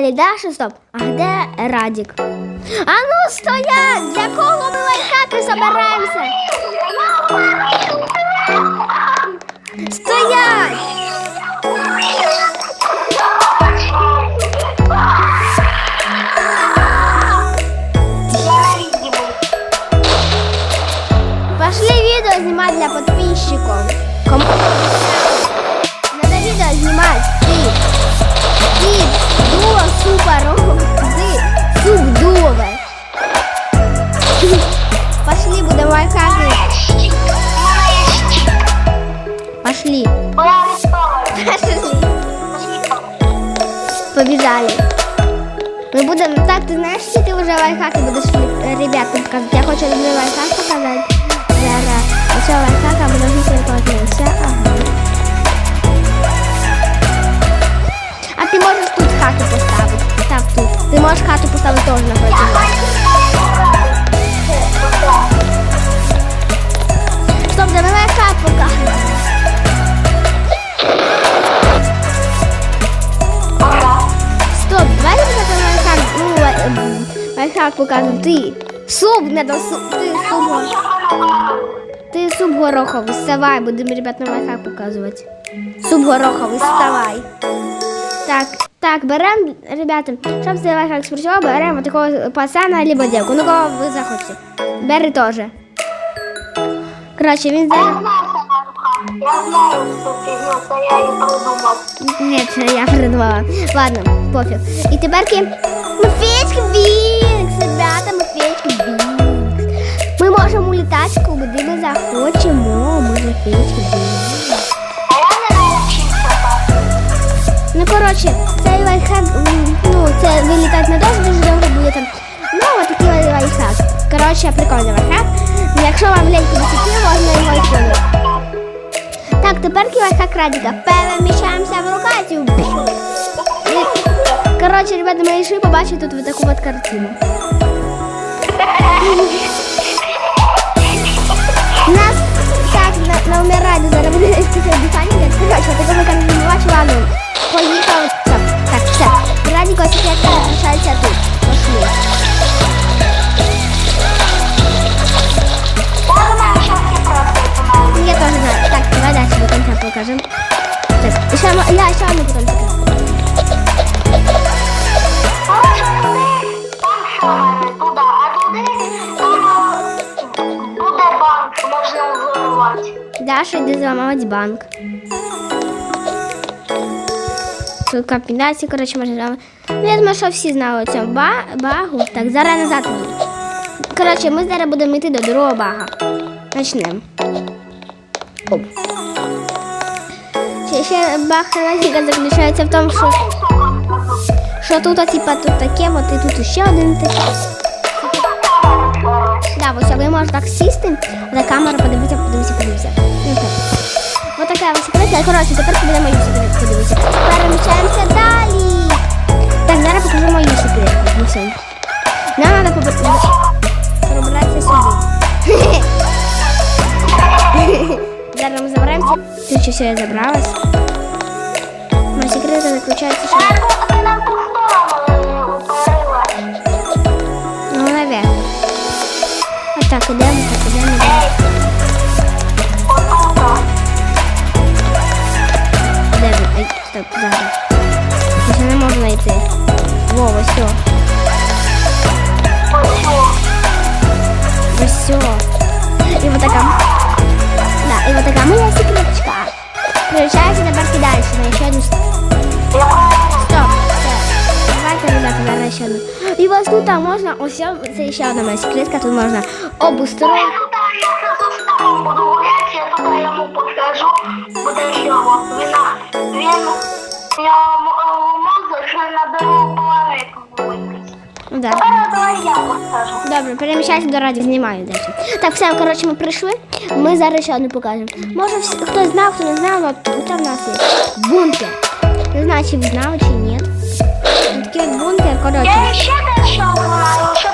Далі Даша, стоп. А де Радік? А ну стоять! Для кого ми лайфхаки собираємося? Стоять! Пошли видео снимать для подписчиков. Дуо супер. Ты. Суп дуове. Пошли, будем лайфхаки. Пошли. Пошли. Побежали. Мы будем... Так, ты знаешь, что ты уже лайфхаки будешь ребятам показывать? Я хочу один лайфхак показать. Зараз. Оце лайфхака буду висвітлювати. Все, Поставити теж напроти. Стоп, давай покажемо. Стоп, давай я покажу лайфхак. Ну, лайфхак покажу. Ти. Суп, не до суп. Ти суп. Ти суп гороховий, вставай, будемо ребятам лайфхак показувати. Суп гороховий, вставай. Так, так, беремо, ребята, щоб цей лайфхак спрацював, беремо такого пацана або дівку. Ну, кого ви захочете. Бери теж. Коротше, він зараз... Я знаю фігню, це я її придумав. Ні, це я придумала. Ладно, пофіг. І тепер Мафечка Вінкс, ребята, Мафечка Вінкс. Ми можемо літати, куди ми захочемо. Ми Вінкс. Коротше, цей лайфхак, ну, це вилітати не дуже дуже довго буде там. Ну, от такий лайфхак. Коротше, прикольний лайфхак. Якщо вам лень кудись іти, можна його виконувати. Так, тепер лайфхак Радіка. Переміщаємося в локацію. Коротше, ребята, ми йшли побачити тут таку от картину. Нас так на, на умираді зараз буде дихання. Коротше, такого не бачу, ладно. Поїхав. Так, так, все. Радіко секретка залишається тут. Пошли. Я знаю, що всі просто знаю. Я тоже знаю. Так, давай дальше до конца покажем. Сейчас. Еще, мо- я еще одну потом покажу. Але що туди, там Тут комбінації, коротше, можна. Ну, я думаю, що всі знали цьому ба багу. Так, зараз назад. Коротше, ми зараз будемо йти до другого бага. Почнемо. Ще, баг Радіка заключається в тому, що, що тут, типа, тут таке, от і тут ще один такий. Да, ось ви можете так сісти, за камеру подивитися, подивитися, подивитися. Ну. Ось така ось. Коротше, тепер мою секретку подивитися. Переміщаємося далі. Так, зараз покажу мою секретку. Ну. Нам треба пробратися сюди. Зараз ми забираємося. Тут ще все я забралась. Моя секретка заключається, що... Ну, наверное. Вот так, ідемо, так, ідемо. ідемо. Ви? Ай, стоп, зараз. Я ще не можу знайти. Вова, все. Ось о. Ось все. І вот така. Да, і вот така моя секреточка. Включається тепер далі на ще одну. Яка Стоп, все. Давайте, ребята, зараз ще одну. І ось тут там можна, ось це ще одна моя секретка, тут можна обустроїти. Я туди, я ще за столом буду гуляти, я туди йому покажу, буде його. Він, Да. Добре, переміщайся до радіо, знімаю дещо. Так, все, коротше, ми прийшли. Ми зараз ще одну покажемо. Може, вс- хтось знав, хто не знав, але це в нас є бункер. Не знаю, чи ви знали, чи ні. Такий бункер, коротше. Я ще дещо що